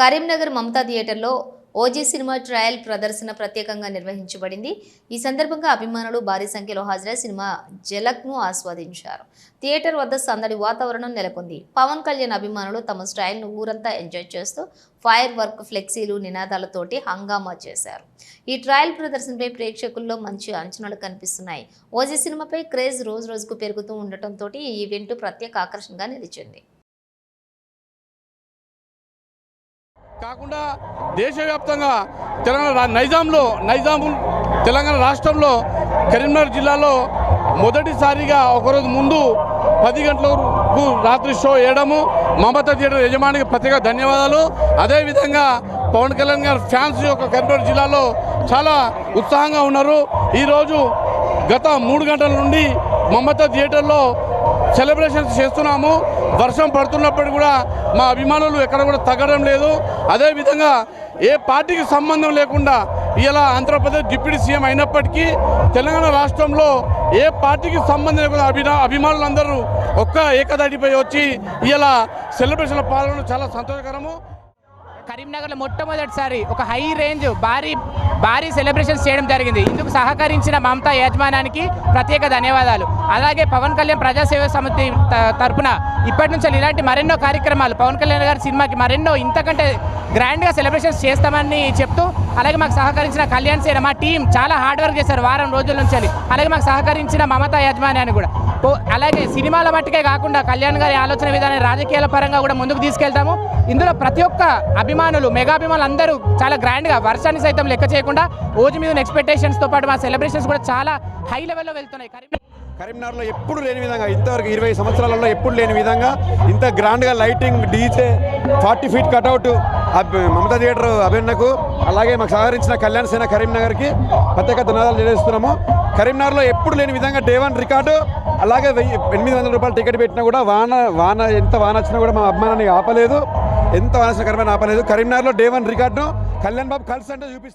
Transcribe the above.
కరీంనగర్ మమతా థియేటర్లో OG cinema trial ప్రదర్శన ప్రత్యేకంగా నిర్వహించబడింది. ఈ సందర్భంగా అభిమానులు భారీ సంఖ్యలో హాజరై సినిమా జలక్ను ఆస్వాదించారు. థియేటర్ వద్ద సందడి వాతావరణం నెలకొంది. పవన్ కళ్యాణ్ అభిమానులు తమ స్టైల్ను ఊరంతా ఎంజాయ్ చేస్తూ ఫైర్ వర్క్ ఫ్లెక్సీలు నినాదాలతోటి హంగామా చేశారు. ఈ ట్రయల్ ప్రదర్శనపై ప్రేక్షకుల్లో మంచి అంచనాలు కనిపిస్తున్నాయి. ఓజీ సినిమాపై క్రేజ్ రోజు రోజుకు పెరుగుతూ ఉండటంతో ఈ ఈవెంట్ ప్రత్యేక ఆకర్షణగా నిలిచింది. కాకుండా దేశవ్యాప్తంగా తెలంగాణ నైజాంలో నైజాం తెలంగాణ రాష్ట్రంలో కరీంనగర్ జిల్లాలో మొదటిసారిగా ఒకరోజు ముందు పది గంటలకు రాత్రి షో వేయడము మమతా థియేటర్ యజమానికి ప్రత్యేక ధన్యవాదాలు. అదేవిధంగా పవన్ కళ్యాణ్ గారి ఫ్యాన్స్ యొక్క కరీంనగర్ జిల్లాలో చాలా ఉత్సాహంగా ఉన్నారు. ఈరోజు గత మూడు గంటల నుండి మమతా థియేటర్లో సెలబ్రేషన్స్ చేస్తున్నాము. వర్షం పడుతున్నప్పుడు కూడా మా అభిమానులు ఎక్కడ కూడా తగ్గడం లేదు. అదేవిధంగా ఏ పార్టీకి సంబంధం లేకుండా ఇలా ఆంధ్రప్రదేశ్ డిప్యూటీ సీఎం అయినప్పటికీ తెలంగాణ రాష్ట్రంలో ఏ పార్టీకి సంబంధం లేకుండా అభినా అభిమానులందరూ ఒక్క ఏకదాటిపై వచ్చి ఇలా సెలబ్రేషన్లో పాల్గొనడం చాలా సంతోషకరము. కరీంనగర్లో మొట్టమొదటిసారి ఒక హై రేంజ్ భారీ భారీ సెలబ్రేషన్స్ చేయడం జరిగింది. ఇందుకు సహకరించిన మమతా యజమానానికి ప్రత్యేక ధన్యవాదాలు. అలాగే పవన్ కళ్యాణ్ ప్రజాసేవ సమితి త- తరపున ఇప్పటి నుంచి ఇలాంటి మరెన్నో కార్యక్రమాలు పవన్ కళ్యాణ్ గారి సినిమాకి మరెన్నో ఇంతకంటే గ్రాండ్గా సెలబ్రేషన్స్ చేస్తామని చెప్తూ అలాగే మాకు సహకరించిన కళ్యాణ్ సేన మా టీం చాలా హార్డ్ వర్క్ చేశారు వారం రోజుల నుంచి అలాగే మాకు సహకరించిన మమతా అని కూడా. అలాగే సినిమాల మట్టుకే కాకుండా కళ్యాణ్ గారి ఆలోచన విధానం రాజకీయాల పరంగా కూడా ముందుకు తీసుకెళ్తాము. ఇందులో ప్రతి ఒక్క అభిమానులు మెగా అభిమానులు అందరూ చాలా గ్రాండ్గా వర్షాన్ని సైతం లెక్క చేయకుండా రోజు మీద ఎక్స్పెక్టేషన్స్తో పాటు మా సెలబ్రేషన్స్ కూడా చాలా హై లెవెల్లో వెళ్తున్నాయి. కరీంనగర్ కరీంనగర్లో ఎప్పుడు లేని విధంగా ఇంతవరకు ఇరవై సంవత్సరాలలో ఎప్పుడు లేని విధంగా ఇంత గ్రాండ్గా lighting DJ forty feet cutout Mamata theatre అభిన్నకు అలాగే మాకు సహకరించిన కళ్యాణ్ సేన కరీంనగర్కి ప్రత్యేక ధన్యవాదాలు తెలియజేస్తున్నాము. కరీంనగర్లో ఎప్పుడు లేని విధంగా డే వన్ రికార్డు అలాగే వెయ్యి ఎనిమిది వందల రూపాయలు టికెట్ పెట్టినా కూడా వాన వాన ఎంత వాన వచ్చినా కూడా మా అభిమానాన్ని ఆపలేదు. ఎంత వాన వచ్చినా కరీంనగర్ ఆపలేదు. కరీంనగర్లో day one record Kalyan Babu కలిసి అంటే చూపిస్తాం